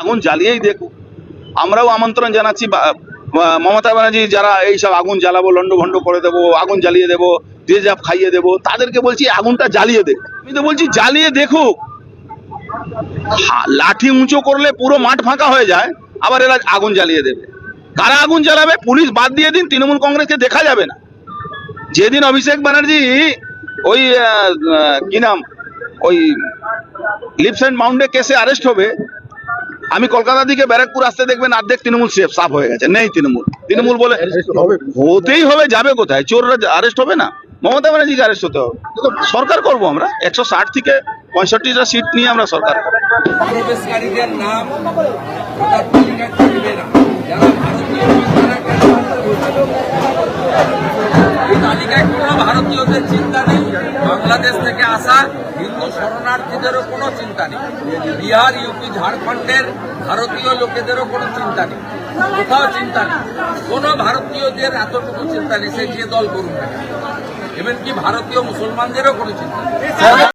আগুন জ্বালিয়েই দেখুক। আমরাও আমন্ত্রণ জানাচ্ছি মমতা ব্যানার্জি যারা এইসব আগুন জ্বালাবো লন্ড ভন্ড করে দেবো, আগুন জ্বালিয়ে দেবো তেজাব খাইয়ে দেবো, তাদেরকে বলছি আগুনটা জ্বালিয়ে দে। আমি তো বলছি জ্বালিয়ে দেখুক। লাঠি উঁচু করলে পুরো মাঠ ফাঁকা হয়ে যায়, আবার এরা আগুন জ্বালিয়ে দেবে। কারা আগুন জ্বালাবে? পুলিশ বাদ দিয়ে দিন, তৃণমূল কংগ্রেসকে দেখা যাবে না। যেদিন অভিষেক ব্যানার্জি ওই কি নাম? ওই লিপস অ্যান্ড মাউন্টে কেসে অ্যারেস্ট হবে আমি কলকাতা দিকে ব্যারাকপুর আসতে দেখবেন আর্ধেক তৃণমূল সেফ সাফ হয়ে গেছে। নেই তৃণমূল। তৃণমূল বলে হতেই হবে, যাবে কোথায়? চোররা আরেস্ট হবে না? মমতা ব্যানার্জিকে আরেস্ট হতে হবে। সরকার করব আমরা। একশো ষাট থেকে পঁয়ষট্টিটা সিট নিয়ে আমরা সরকার ভারতীয়দের চিন্তা নেই। বাংলাদেশ থেকে আসা হিন্দু শরণার্থীদেরও কোনো চিন্তা নেই। বিহার ইউপি ঝাড়খণ্ডের ভারতীয় লোকেদেরও কোনো চিন্তা নেই। কোথাও চিন্তা নেই। কোনো ভারতীয়দের এতটুকু চিন্তা নেই, সে যে দল করুন এমনকি ভারতীয় মুসলমানদেরও কোনো চিন্তা নেই।